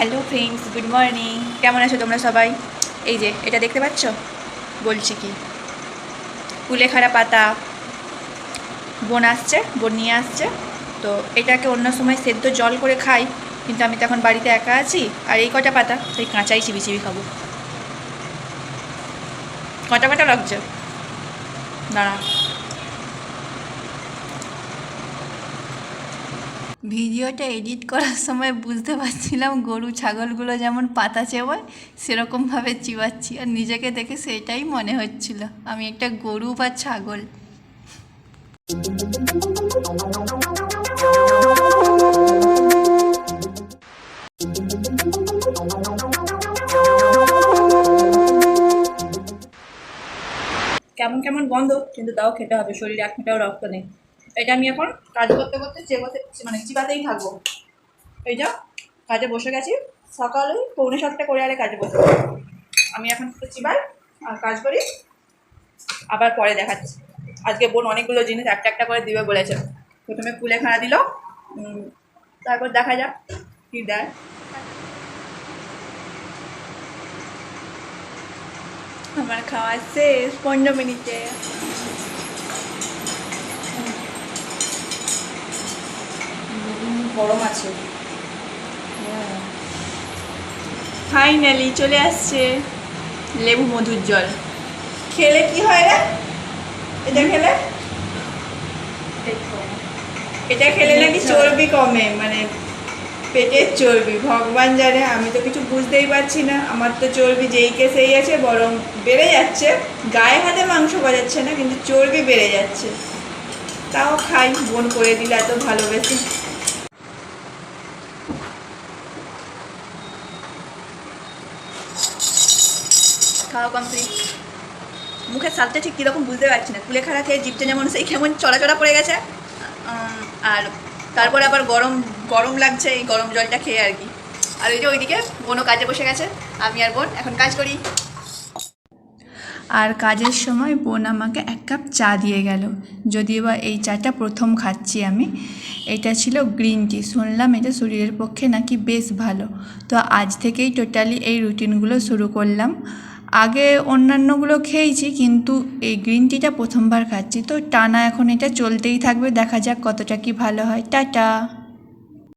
Hello friends good morning কেমন আছো তোমরা সবাই? এই যে, এটা দেখতে পাচ্ছ? বলছি কি? কুলেখাড়া পাতা বোন আসছে, বোন নিয়ে আসছে। তো এটাকে অন্য সময় সেদ্ধ জল করে খাই, কিন্তু আমি তো এখন বাড়িতে একা আছি। আর এই কটা পাতা? তাই কাঁচাই চিবি চিবি খাব। কটা কটা লাগছে? দাঁড়া। ভিডিওটা এডিট করার সময় বুঝতে পারছিলাম গরু, ছাগলগুলো যেমন পাতা চেবায় সেরকমভাবে চিবাচ্ছি। আর নিজেকে দেখে সেটাই মনে হচ্ছিল, আমি একটা গরু বা ছাগল। কেমন কেমন গন্ধ? কিন্তু তাও খেতে হবে, শরীরে এক ফোঁটাও রক্ত নেই। এটা আমি এখন কাজ করতে করতে চেবাতে মানে চিবাতেই থাকব। এই যা, কাজে বসে গেছি। সকালে পৌনে সাতটা করে আরে কাজে বসে আমি এখন একটু চিবাই, আর কাজ করি। আবার পরে দেখাচ্ছি। আজকে বোন অনেকগুলো জিনিস একটা একটা করে দিবে বলেছে। প্রথমে কুলেখাড়া দিল তারপর দেখা যাক কী দেয়। আমার খাওয়া শেষ, পনেরো মিনিটে। গরম আছে। ফাইনালি চলে আসছে লেবু মধুর জল। খেলে কি হয় রে? এটা খেলে? এটা খেলে নাকি চর্বি কমে? মানে পেটের চর্বি। ভগবান জানে আমি তো কিছু বুঝতেই পারছি না। আমার তো চর্বি যেই কে সেই আছে বরং বেড়ে যাচ্ছে। গায়ে হাতে মাংস বাজাচ্ছে না কিন্তু চর্বি বেড়ে যাচ্ছে। তাও খাই বোন করে দিলে এত ভালোবেসে। খাওয়া কমপ্লিট মুখের স্বাদটা ঠিক কীরকম বুঝতে পারছি না। কুলেখাড়া খেয়ে জিপটা যেমন সেই কেমন চড়াচড়া পড়ে গেছে আর তারপরে আবার গরম গরম লাগছে এই গরম জলটা খেয়ে আর কি। আর ওই যে ওইদিকে বোনও কাজে বসে গেছে, আমি আর বোন এখন কাজ করি। আর কাজের সময় বোন আমাকে এক কাপ চা দিয়ে গেল। যদিও বা এই চাটা প্রথম খাচ্ছি আমি, এটা ছিল গ্রিন টি। শুনলাম এটা শরীরের পক্ষে নাকি বেশ ভালো। তো আজ থেকেই টোটালি এই রুটিনগুলো শুরু করলাম। আগে অন্যান্যগুলো খেয়েছি, কিন্তু এই গ্রিন টিটা প্রথমবার খাচ্ছি। তো টানা এখন এটা চলতেই থাকবে, দেখা যাক কতটা কি ভালো হয়। টাটা!